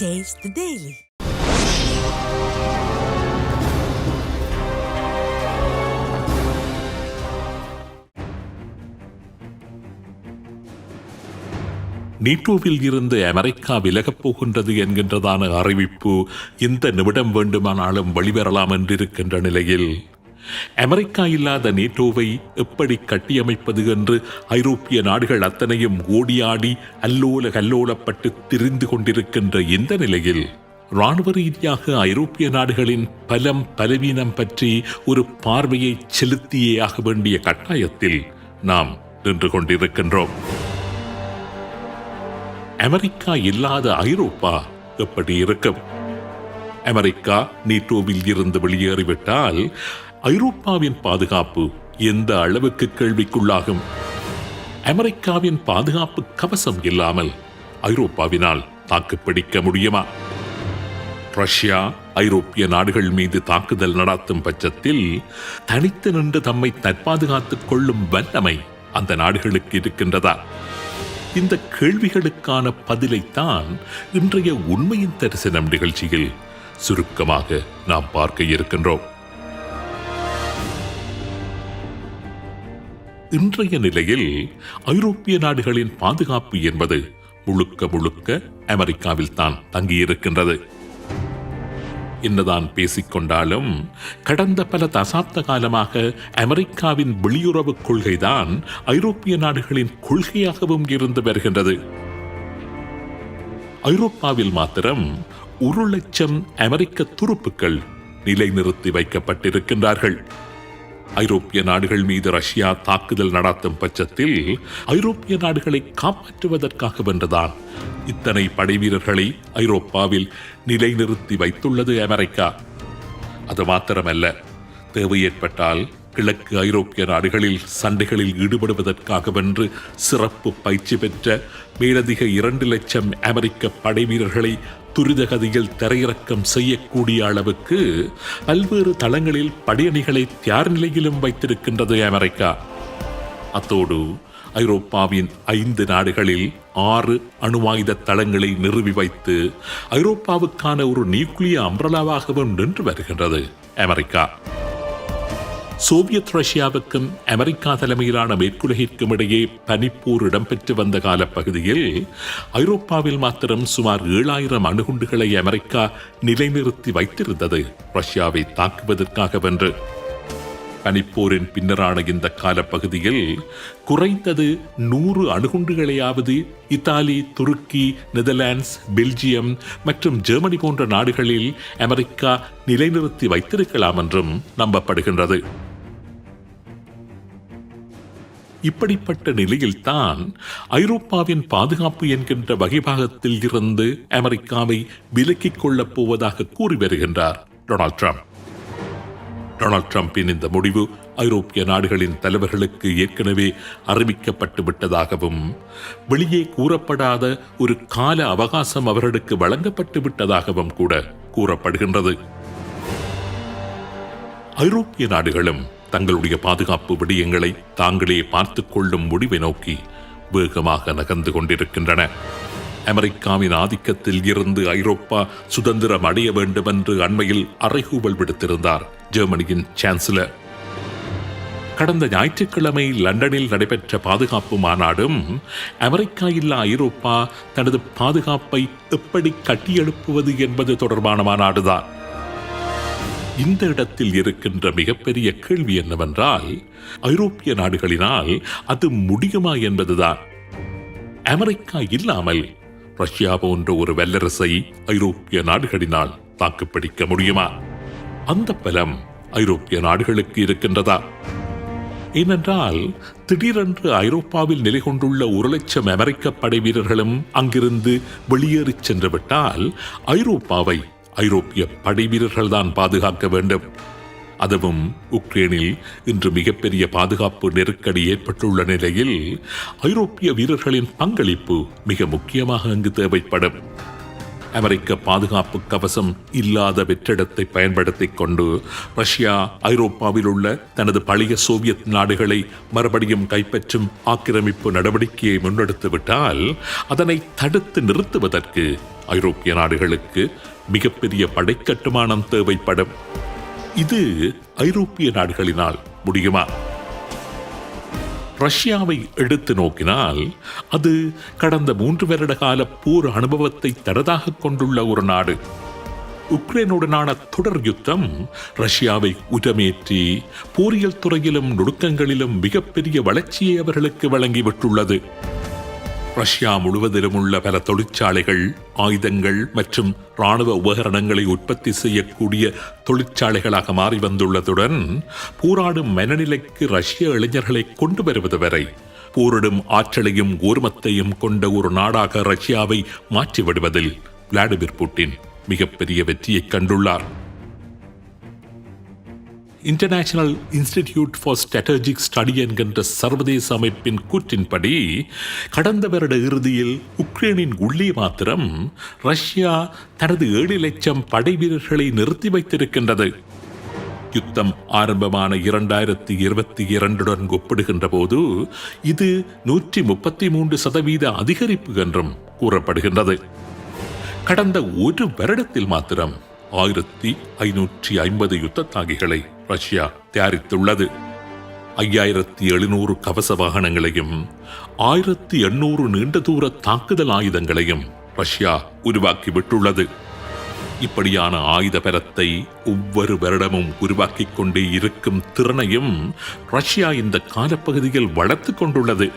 Taste the Daily. நீட்டோவில் இருந்து America விலகப் போகின்றது என்கின்றதான அறிவிப்பு இந்த நிமிடம் வேண்டுமானாலும் வெளிவரலாம் என்றிருக்கின்ற நிலையில் அமெரிக்கா இல்லாத நேட்டோவை எப்படி கட்டியமைப்பது என்று ஐரோப்பிய நாடுகள் அத்தனையும் ஓடியாடி அல்லோல கல்லோலப்பட்டு திரிந்து கொண்டிருக்கின்ற இந்த நிலையில் ராணுவ ரீதியாக ஐரோப்பிய நாடுகளின் பலம் பலவீனம் பற்றி ஒரு பார்வையை செலுத்தியே ஆக வேண்டிய கட்டாயத்தில் நாம் நின்று கொண்டிருக்கின்றோம். அமெரிக்கா இல்லாத ஐரோப்பா எப்படி இருக்கும்? அமெரிக்கா நீட்டோவில் இருந்து வெளியேறிவிட்டால் ஐரோப்பாவின் பாதுகாப்பு எந்த அளவுக்கு கேள்விக்குள்ளாகும்? அமெரிக்காவின் பாதுகாப்பு கவசம் இல்லாமல் ஐரோப்பாவினால் தாக்குப்பிடிக்க முடியுமா? ரஷ்யா ஐரோப்பிய நாடுகள் மீது தாக்குதல் நடத்தும் பட்சத்தில் தனித்து நின்று தம்மை தற்பாதுகாத்துக் கொள்ளும் வல்லமை அந்த நாடுகளுக்கு இருக்கின்றதா? இந்த கேள்விகளுக்கான பதிலைத்தான் இன்றைய உண்மையின் தரிசனம் நிகழ்ச்சியில் சுருக்கமாக நாம் பார்க்க இருக்கின்றோம். இன்றைய நிலையில் ஐரோப்பிய நாடுகளின் பாதுகாப்பு என்பது முழுக்க முழுக்க அமெரிக்காவில் தான் தங்கியிருக்கின்றது. என்னதான் பேசிக்கொண்டாலும் கடந்த பல தசாப்த காலமாக அமெரிக்காவின் வெளியுறவு கொள்கைதான் ஐரோப்பிய நாடுகளின் கொள்கையாகவும் இருந்து வருகின்றது. ஐரோப்பாவில் மாத்திரம் ஒரு லட்சம் அமெரிக்க துருப்புக்கள் நிலைநிறுத்தி வைக்கப்பட்டிருக்கின்றார்கள். ஐரோப்பிய நாடுகள் மீது ரஷ்யா தாக்குதல் நடத்தும் பட்சத்தில் ஐரோப்பிய நாடுகளை காப்பாற்றுவதற்காக வென்றுதான் இத்தனை படைவீரர்களை ஐரோப்பாவில் நிலைநிறுத்தி வைத்துள்ளது அமெரிக்கா. அது மாத்திரமல்ல தேவை ஏற்பட்டால் கிழக்கு ஐரோப்பிய நாடுகளில் சண்டைகளில் ஈடுபடுவதற்காக வென்று சிறப்பு பயிற்சி பெற்ற மேலதிக இரண்டு லட்சம் அமெரிக்க படைவீரர்களை துரிதகதியில் தரையிறக்கம் செய்யக்கூடிய அளவுக்கு பல்வேறு தளங்களில் படையணிகளை தயார் நிலையிலும் வைத்திருக்கின்றது அமெரிக்கா. அத்தோடு ஐரோப்பாவின் ஐந்து நாடுகளில் ஆறு அணுவாயுத தளங்களை நிறுவி வைத்து ஐரோப்பாவுக்கான ஒரு நியூக்ளிய அம்ரலாவாகவும் நின்று வருகின்றது அமெரிக்கா. சோவியத் ரஷ்யாவுக்கும் அமெரிக்கா தலைமையிலான மேற்குலகிற்கும் இடையே பனிப்போர் இடம்பெற்று வந்த காலப்பகுதியில் ஐரோப்பாவில் மாத்திரம் சுமார் ஏழாயிரம் அணுகுண்டுகளை அமெரிக்கா நிலைநிறுத்தி வைத்திருந்தது. ரஷ்யாவை தாக்குவதற்காக வென்று. பனிப்போரின் பின்னரான இந்த காலப்பகுதியில் குறைந்தது நூறு அணுகுண்டுகளையாவது இத்தாலி துருக்கி நெதர்லாண்ட்ஸ் பெல்ஜியம் மற்றும் ஜெர்மனி போன்ற நாடுகளில் அமெரிக்கா நிலைநிறுத்தி வைத்திருக்கலாம் என்றும் நம்பப்படுகின்றது. இப்படிப்பட்ட நிலையில்தான் ஐரோப்பாவின் பாதுகாப்பு என்கின்ற வகைபாகத்தில் இருந்து அமெரிக்காவை விலக்கிக் கொள்ளப் போவதாக கூறி வருகின்றார் டொனால்ட் ட்ரம்ப். டொனால்ட் ட்ரம்பின் இந்த முடிவு ஐரோப்பிய நாடுகளின் தலைவர்களுக்கு ஏற்கனவே அறிவிக்கப்பட்டு விட்டதாகவும் வெளியே கூறப்படாத ஒரு கால அவகாசம் அவர்களுக்கு வழங்கப்பட்டு விட்டதாகவும் கூட கூறப்படுகின்றது. ஐரோப்பிய நாடுகளும் தங்களுடைய பாதுகாப்பு விடயங்களை தாங்களே பார்த்துக் கொள்ளும் முடிவை நோக்கி வேகமாக நகர்ந்து கொண்டிருக்கின்றன. அமெரிக்காவின் ஆதிக்கத்தில் இருந்து ஐரோப்பா சுதந்திரம் அடைய வேண்டும் என்று அண்மையில் அறைகூவல் விடுத்திருந்தார் ஜெர்மனியின் சான்சலர் கடந்த ஞாயிற்றுக்கிழமை லண்டனில் நடைபெற்ற பாதுகாப்பு மாநாடும் அமெரிக்கா இல்லா ஐரோப்பா தனது பாதுகாப்பை எப்படி கட்டியெழுப்புவது என்பது தொடர்பான மாநாடுதான். இந்த இடத்தில் இருக்கின்ற மிகப்பெரிய கேள்வி என்னவென்றால் ஐரோப்பிய நாடுகளினால் அது முடியுமா என்பதுதான். அமெரிக்கா இல்லாமல் ரஷ்யா போன்ற ஒரு வல்லரசை ஐரோப்பிய நாடுகளினால் தாக்குப்பிடிக்க முடியுமா? அந்த பலம் ஐரோப்பிய நாடுகளுக்கு இருக்கின்றதா? ஏனென்றால் திடீரென்று ஐரோப்பாவில் நிலை கொண்டுள்ள ஒரு லட்சம் அமெரிக்க படை வீரர்களும் அங்கிருந்து வெளியேறிச் சென்றுவிட்டால் ஐரோப்பாவை ஐரோப்பிய படை வீரர்கள் தான் பாதுகாக்க வேண்டும். அதுவும் உக்ரைனில் இன்று மிகப்பெரிய பாதுகாப்பு நெருக்கடி ஏற்பட்டுள்ள நிலையில் ஐரோப்பிய வீரர்களின் பங்களிப்பு மிக முக்கியமாக அங்கு தேவைப்படும். அமெரிக்க பாதுகாப்பு கவசம் இல்லாத வெற்றிடத்தை பயன்படுத்திக் கொண்டு ரஷ்யா ஐரோப்பாவில் உள்ள தனது பழைய சோவியத் நாடுகளை மறுபடியும் கைப்பற்றும் ஆக்கிரமிப்பு நடவடிக்கையை முன்னெடுத்துவிட்டால் அதனை தடுத்து நிறுத்துவதற்கு ஐரோப்பிய நாடுகளுக்கு மிகப்பெரிய படைக்கட்டுமானம் தேவைப்படும். இது ஐரோப்பிய நாடுகளினால் முடியுமா? ரஷ்யாவை எடுத்து நோக்கினால் அது கடந்த மூன்று வருட கால போர் அனுபவத்தை தரதாக கொண்டுள்ள ஒரு நாடு. உக்ரைனுடனான தொடர் யுத்தம் ரஷ்யாவை உரமேற்றி போரியல் துறையிலும் நுணுக்கங்களிலும் மிகப்பெரிய வளர்ச்சியை அவர்களுக்கு வழங்கிவிட்டுள்ளது. ரஷ்யா முழுவதிலும் உள்ள பல தொழிற்சாலைகள் ஆயுதங்கள் மற்றும் ராணுவ உபகரணங்களை உற்பத்தி செய்யக்கூடிய தொழிற்சாலைகளாக மாறி வந்துள்ளதுடன் போராடும் மனநிலைக்கு ரஷ்ய இளைஞர்களை கொண்டு வருவது வரை போரிடும் ஆற்றலையும் கூர்மத்தையும் கொண்ட ஒரு நாடாக ரஷ்யாவை மாற்றிவிடுவதில் விளாடிமிர் புட்டின் மிகப்பெரிய வெற்றியைக் கண்டுள்ளார். International institute for strategic study என்கின்ற சர்வதேச அமைப்பின் கூற்றின்படி கடந்த வருட இறுதியில் உக்ரைனின் உள்ளே மாத்திரம் ரஷ்யா தனது ஏழு லட்சம் படை வீரர்களை நிறுத்தி வைத்திருக்கின்றது. யுத்தம் ஆரம்பமான இரண்டாயிரத்தி இருபத்தி இரண்டுடன் ஒப்பிடுகின்ற போது இது நூற்றி முப்பத்தி மூன்று சதவீத அதிகரிப்பு என்றும் கூறப்படுகின்றது. கடந்த ஒரு வருடத்தில் மாத்திரம் ஆயிரத்தி ஐநூற்றி ஐம்பது யுத்த தாகிகளை ரஷ்யா தயாரித்துள்ளது. ஐயாயிரத்தி எழுநூறு கவச வாகனங்களையும் ஆயிரத்தி எண்ணூறு நீண்ட தூர தாக்குதல் ஆயுதங்களையும் ரஷ்யா உருவாக்கி விட்டுள்ளது. இப்படியான ஆயுத பரத்தை ஒவ்வொரு வருடமும் உருவாக்கிக் கொண்டே இருக்கும் திறனையும் ரஷ்யா இந்த காலப்பகுதியில் வளர்த்துக் கொண்டுள்ளது.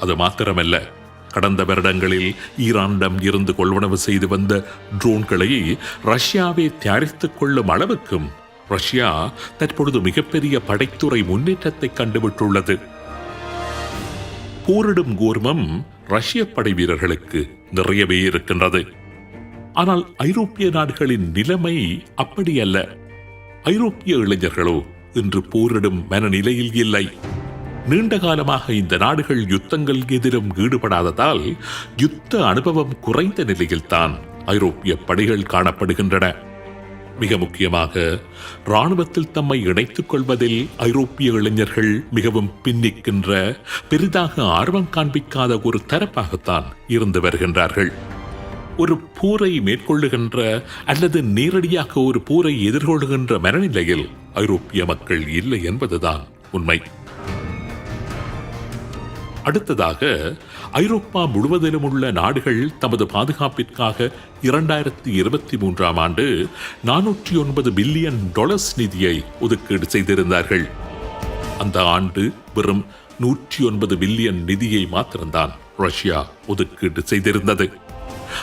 அது மாத்திரமல்ல கடந்த வருடங்களில் ஈரானிடம் இருந்து கொள்வனவு செய்து வந்த ட்ரோன்களை ரஷ்யாவே தயாரித்துக் கொள்ளும் அளவுக்கும் ரஷ்யா தற்பொழுது மிகப்பெரிய படைத்துறை முன்னேற்றத்தை கண்டுவிட்டுள்ளது. போரிடும் கூர்மம் ரஷ்ய படை வீரர்களுக்கு நிறையவே இருக்கின்றது. ஆனால் ஐரோப்பிய நாடுகளின் நிலைமை அப்படி அல்ல ஐரோப்பிய இளைஞர்களோ இன்று போரிடும் மனநிலையில் இல்லை. நீண்ட காலமாக இந்த நாடுகள் யுத்தங்கள் எதிரும் ஈடுபடாததால் யுத்த அனுபவம் குறைந்த நிலையில்தான் ஐரோப்பிய படைகள் காணப்படுகின்றன. மிக முக்கியமாக ராணுவத்தில் தம்மை இணைத்துக் கொள்வதில் ஐரோப்பிய இளைஞர்கள் மிகவும் பின்னிக்கின்ற பெரிதாக ஆர்வம் காண்பிக்காத ஒரு தரப்பாகத்தான் இருந்து வருகின்றார்கள். ஒரு போரை மேற்கொள்ளுகின்ற அல்லது நேரடியாக ஒரு போரை எதிர்கொள்ளுகின்ற மனநிலையில் ஐரோப்பிய மக்கள் இல்லை என்பதுதான் உண்மை. அடுத்ததாக ஐரோப்பா முழுவதிலும் உள்ள நாடுகள் தமது பாதுகாப்பிற்காக இரண்டாயிரத்தி இருபத்தி மூன்றாம் ஆண்டு நானூற்றி ஒன்பது பில்லியன் டாலர்ஸ் நிதியை ஒதுக்கீடு செய்திருந்தார்கள். அந்த ஆண்டு வெறும் நூற்றி ஒன்பது பில்லியன் நிதியை மாத்திரம்தான் ரஷ்யா ஒதுக்கீடு செய்திருந்தது.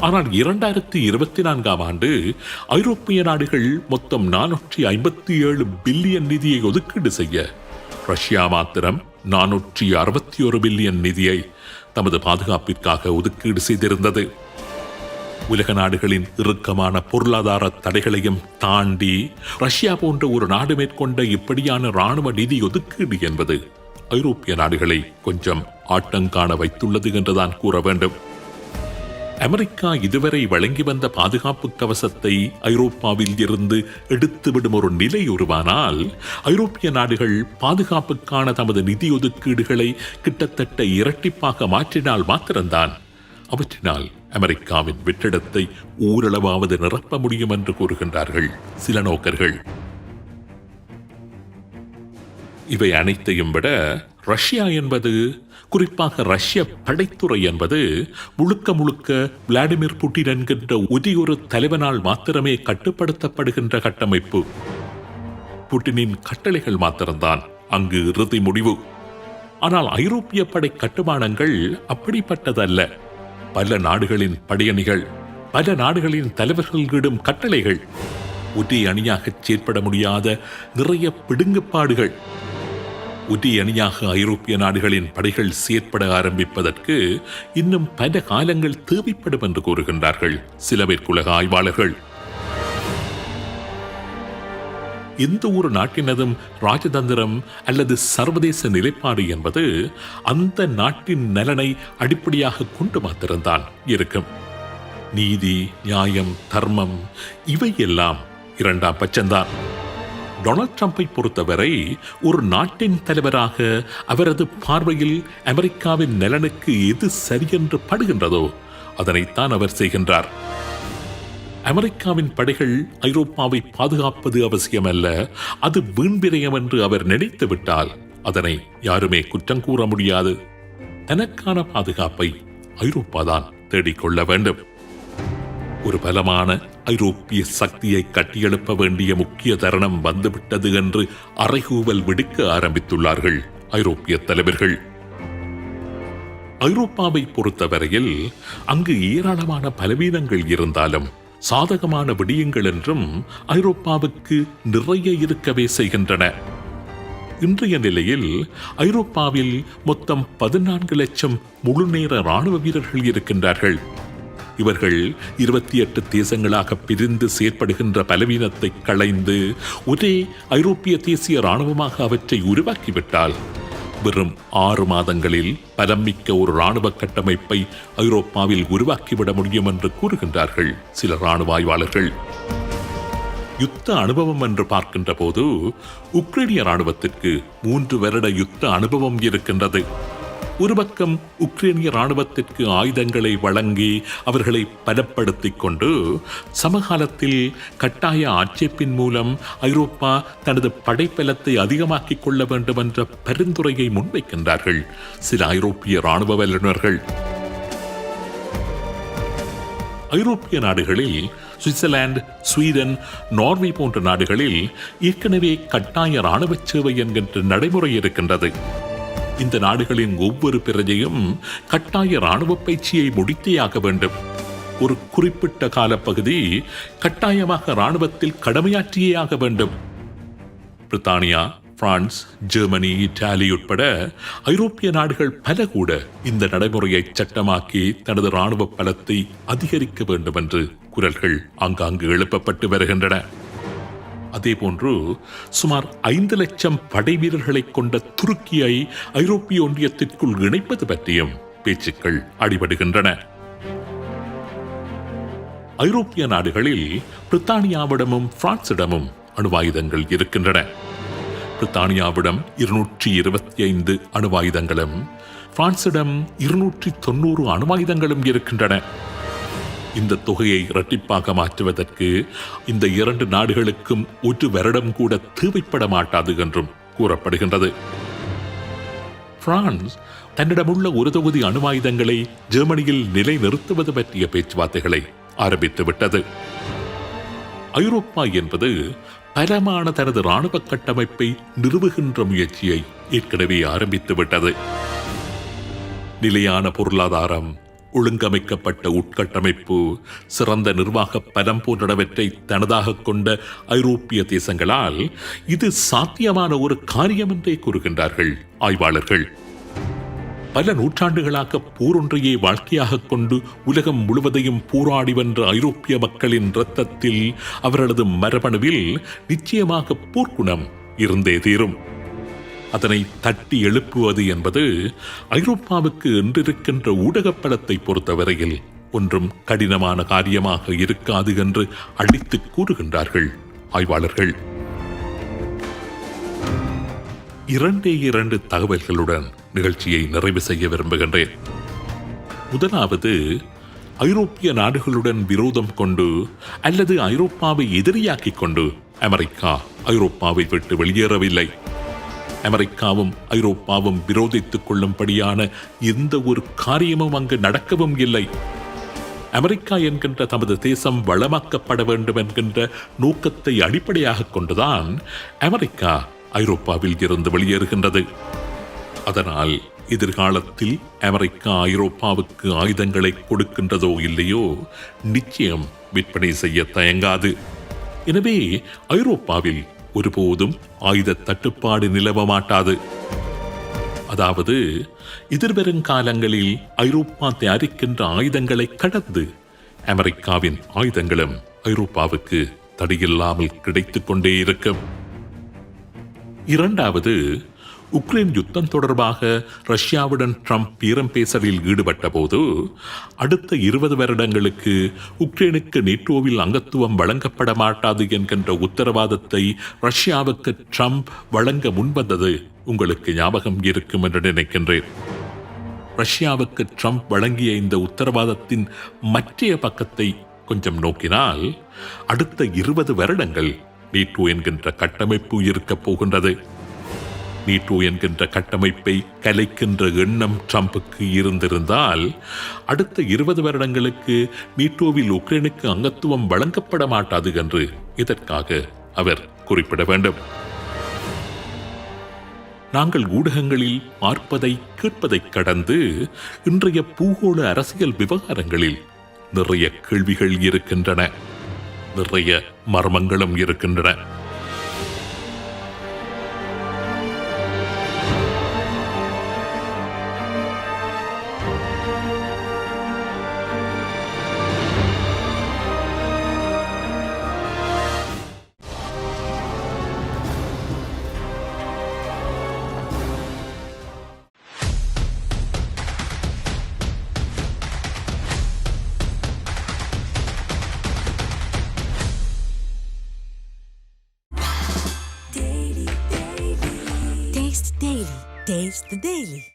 ஆனால் இரண்டாயிரத்தி இருபத்தி நான்காம் ஆண்டு ஐரோப்பிய நாடுகள் மொத்தம் நானூற்றி ஐம்பத்தி ஏழு பில்லியன் நிதியை ஒதுக்கீடு செய்ய ரஷ்யா மாத்திரம் நானூற்றி அறுபத்தி ஒரு பில்லியன் நிதியை தமது பாதுகாப்பிற்காக ஒதுக்கீடு செய்திருந்தது. உலக நாடுகளின் இறுக்கமான பொருளாதார தடைகளையும் தாண்டி ரஷ்யா போன்ற ஒரு நாடு மேற்கொண்ட இப்படியான ராணுவ நிதி ஒதுக்கீடு என்பது ஐரோப்பிய நாடுகளை கொஞ்சம் ஆட்டங்காண வைத்துள்ளது என்றுதான் கூற வேண்டும். அமெரிக்கா இதுவரை வழங்கி வந்த பாதுகாப்பு கவசத்தை ஐரோப்பாவில் இருந்து எடுத்துவிடும் ஒரு நிலை உருவானால் ஐரோப்பிய நாடுகள் பாதுகாப்புக்கான தமது நிதி ஒதுக்கீடுகளை கிட்டத்தட்ட இரட்டிப்பாக மாற்றினால் மாத்திரம்தான். அவற்றினால் அமெரிக்காவின் வெற்றிடத்தை ஓரளவாவது நிரப்ப முடியும் என்று கூறுகின்றார்கள் சில நோக்கர்கள். இவை அனைத்தையும் விட ரஷ்யா என்பது குறிப்பாக ரஷ்ய படைத்துறை என்பது முழுக்க முழுக்க விளாடிமிர் புட்டின் என்கின்ற உதியொரு தலைவனால் மாத்திரமே கட்டுப்படுத்தப்படுகின்ற கட்டமைப்பு. புட்டினின் கட்டளைகள் மாத்திரம்தான் அங்கு இறுதி முடிவு. ஆனால் ஐரோப்பிய படை கட்டுமானங்கள் அப்படிப்பட்டதல்ல. பல நாடுகளின் படையணிகள் பல நாடுகளின் தலைவர்களிடம் கட்டளைகள் ஒரே அணியாகச் செயற்பட முடியாத நிறைய பிடுங்குப்பாடுகள். ஒரே அணியாக ஐரோப்பிய நாடுகளின் படைகள் செயற்பட ஆரம்பிப்பதற்கு இன்னும் பல காலங்கள் தேவைப்படும் என்று கூறுகின்றார்கள். சில மேற்குலக ஆய்வாளர்கள். எந்த ஒரு நாட்டினதும் ராஜதந்திரம் அல்லது சர்வதேச நிலைப்பாடு என்பது அந்த நாட்டின் நலனை அடிப்படையாக கொண்டு மாத்திரம்தான் இருக்கும். நீதி நியாயம் தர்மம் இவையெல்லாம் இரண்டாம் பட்சம்தான். டொனால்ட் ட்ரம்ப்பை பொறுத்தவரை ஒரு நாட்டின் தலைவராக அவரது பார்வையில் அமெரிக்காவின் நலனுக்கு எது சரியென்று படுகின்றதோ அதனைத்தான் அவர் செய்கின்றார். அமெரிக்காவின் படைகள் ஐரோப்பாவை பாதுகாப்பது அவசியமல்ல அது வீண்விரயம் என்று அவர் நினைத்துவிட்டால் அதனை யாருமே குற்றம் கூற முடியாது. தனக்கான பாதுகாப்பை ஐரோப்பாதான் தேடிக்கொள்ள வேண்டும். ஒரு பலமான ஐரோப்பிய சக்தியை கட்டியெழுப்ப வேண்டிய முக்கிய தருணம் வந்துவிட்டது என்று அறைகூவல் விடுக்க ஆரம்பித்துள்ளார்கள் ஐரோப்பிய தலைவர்கள். ஐரோப்பாவை பொறுத்தவரையில் அங்கு ஏராளமான பலவீனங்கள் இருந்தாலும் சாதகமான விடியங்கள் என்றும் ஐரோப்பாவுக்கு நிறைய இருக்கவே செய்கின்றன. இன்றைய நிலையில் ஐரோப்பாவில் மொத்தம் பதினான்கு லட்சம் முழுநேர ராணுவ வீரர்கள் இருக்கின்றார்கள். இவர்கள் இருபத்தி எட்டு தேசங்களாக பிரிந்து செயற்படுகின்ற பலவீனத்தை களைந்து ஒரே ஐரோப்பிய தேசிய ராணுவமாக அவற்றை உருவாக்கிவிட்டால் வெறும் ஆறு மாதங்களில் பலமிக்க ஒரு இராணுவ கட்டமைப்பை ஐரோப்பாவில் உருவாக்கிவிட முடியும் என்று கூறுகின்றார்கள் சில ராணுவ ஆய்வாளர்கள். யுத்த அனுபவம் என்று பார்க்கின்ற போது உக்ரைனிய ராணுவத்திற்கு மூன்று வருட யுத்த அனுபவம் இருக்கின்றது. ஒரு பக்கம் உக்ரைனிய ராணுவத்திற்கு ஆயுதங்களை வழங்கி அவர்களை பலப்படுத்திக் கொண்டு சமகாலத்தில் கட்டாய ஆட்சேப்பின் மூலம் ஐரோப்பா தனது படைப்பலத்தை அதிகமாக்கிக் கொள்ள வேண்டும் என்ற பரிந்துரையை முன்வைக்கின்றார்கள். சில ஐரோப்பிய ராணுவ வல்லுநர்கள். ஐரோப்பிய நாடுகளில் சுவிட்சர்லாந்து ஸ்வீடன் நார்வே போன்ற நாடுகளில் ஏற்கனவே கட்டாய ராணுவ சேவை என்கின்ற நடைமுறை இருக்கின்றது. இந்த நாடுகளின் ஒவ்வொரு பிரஜையும் கட்டாய ராணுவ பயிற்சியை முடித்தேயாக வேண்டும். ஒரு குறிப்பிட்ட காலப்பகுதி கட்டாயமாக இராணுவத்தில் கடமையாற்றியே ஆக வேண்டும். பிரித்தானியா பிரான்ஸ் ஜெர்மனி இத்தாலி உட்பட ஐரோப்பிய நாடுகள் பல கூட இந்த நடைமுறையை சட்டமாக்கி தனது ராணுவ பலத்தை அதிகரிக்க வேண்டும் என்று குரல்கள் ஆங்காங்கு எழுப்பப்பட்டு வருகின்றன. அதேபோன்று சுமார் ஐந்து லட்சம் படை வீரர்களை கொண்ட துருக்கியை ஐரோப்பிய ஒன்றியத்திற்குள் இணைப்பது பற்றியும் பேச்சுக்கள் அடிபடுகின்றன. ஐரோப்பிய நாடுகளில் பிரித்தானியாவிடமும் பிரான்சிடமும் அணுவாயுதங்கள் இருக்கின்றன. பிரித்தானியாவிடம் இருநூற்றி இருபத்தி ஐந்து அணுவாயுதங்களும் பிரான்சிடம் இருநூற்றி தொண்ணூறு அணுவாயுதங்களும் இருக்கின்றன. இந்த தொகையை இரட்டிப்பாக மாற்றுவதற்கு இந்த இரண்டு நாடுகளுக்கும் ஒரு வருடம் கூட தேவைப்பட மாட்டாது என்றும் கூறப்படுகின்றது. பிரான்ஸ் தன்னிடமுள்ள ஒரு தொகுதி அணுவாயுதங்களை ஜெர்மனியில் நிலைநிறுத்துவது பற்றிய பேச்சுவார்த்தைகளை ஆரம்பித்து விட்டது ஐரோப்பா என்பது பலமான தனது ராணுவ கட்டமைப்பை நிறுவுகின்ற முயற்சியை ஏற்கனவே ஆரம்பித்துவிட்டது. நிலையான பொருளாதாரம் ஒழுங்கமைக்கப்பட்ட உட்கட்டமைப்பு சிறந்த நிர்வாக பலம் போன்றவற்றை தனதாக கொண்ட ஐரோப்பிய தேசங்களால் இது சாத்தியமான ஒரு காரியம் என்றே கூறுகின்றார்கள் ஆய்வாளர்கள். பல நூற்றாண்டுகளாக போர் ஒன்றையே வாழ்க்கையாக கொண்டு உலகம் முழுவதையும் போராடி வென்ற ஐரோப்பிய மக்களின் இரத்தத்தில் அவர்களது மரபணுவில் நிச்சயமாக போர்க்குணம் இருந்தே தீரும். அதனை தட்டி எழுப்புவது என்பது ஐரோப்பாவுக்கு என்றிருக்கின்ற ஊடகப்படத்தை பொறுத்தவரையில் ஒன்றும் கடினமான காரியமாக இருக்காது என்று அடித்து கூறுகின்றார்கள் ஆய்வாளர்கள். இரண்டே இரண்டு தகவல்களுடன் நிகழ்ச்சியை நிறைவு செய்ய விரும்புகின்றேன். முதலாவது ஐரோப்பிய நாடுகளுடன் விரோதம் கொண்டு அல்லது ஐரோப்பாவை எதிரியாக்கிக் கொண்டு அமெரிக்கா ஐரோப்பாவை விட்டு வெளியேறவில்லை. அமெரிக்காவும் ஐரோப்பாவும் விரோதித்துக் கொள்ளும்படியான எந்த ஒரு காரியமும் அங்கு நடக்கவும் இல்லை. அமெரிக்கா என்கின்ற தமது தேசம் வளமாக்கப்பட வேண்டும் என்கின்ற நோக்கத்தை அடிப்படையாக கொண்டுதான் அமெரிக்கா ஐரோப்பாவில் இருந்து வெளியேறுகின்றது. அதனால் எதிர்காலத்தில் அமெரிக்கா ஐரோப்பாவுக்கு ஆயுதங்களை கொடுக்கின்றதோ இல்லையோ நிச்சயம் விற்பனை செய்ய தயங்காது. எனவே ஐரோப்பாவில் ஒருபோதும் ஆயுத தட்டுப்பாடு நிலவ மாட்டாது அதாவது எதிர்வரும் காலங்களில் ஐரோப்பா தயாரிக்கின்ற ஆயுதங்களை கடந்து அமெரிக்காவின் ஆயுதங்களும் ஐரோப்பாவுக்கு தடையில்லாமல் கிடைத்துக் கொண்டே இருக்கும். இரண்டாவது உக்ரைன் யுத்தம் தொடர்பாக ரஷ்யாவுடன் ட்ரம்ப் பீரம் பேசலில் ஈடுபட்ட போது அடுத்த இருபது வருடங்களுக்கு உக்ரைனுக்கு நேட்டோவில் அங்கத்துவம் வழங்கப்பட மாட்டாது என்கின்ற உத்தரவாதத்தை ரஷ்யாவுக்கு ட்ரம்ப் வழங்க முன்வந்தது உங்களுக்கு ஞாபகம் இருக்கும் என்று நினைக்கின்றேன். ரஷ்யாவுக்கு ட்ரம்ப் வழங்கிய இந்த உத்தரவாதத்தின் மற்றைய பக்கத்தை கொஞ்சம் நோக்கினால் அடுத்த இருபது வருடங்கள் நீட்டோ என்கின்ற கட்டமைப்பு இருக்கப் போகின்றது. நீட்டோ என்கின்ற கட்டமைப்பை கலைக்கின்ற எண்ணம் ட்ரம்புக்கு இருந்திருந்தால் அடுத்த இருபது வருடங்களுக்கு நீட்டோவில் உக்ரைனுக்கு அங்கத்துவம் வழங்கப்பட மாட்டாது என்று இதற்காக அவர் குறிப்பிட வேண்டும். நாங்கள் ஊடகங்களில் பார்ப்பதை கேட்பதை கடந்து இன்றைய பூகோள அரசியல் விவகாரங்களில் நிறைய கேள்விகள் இருக்கின்றன. நிறைய மர்மங்களும் இருக்கின்றன. is The Daily.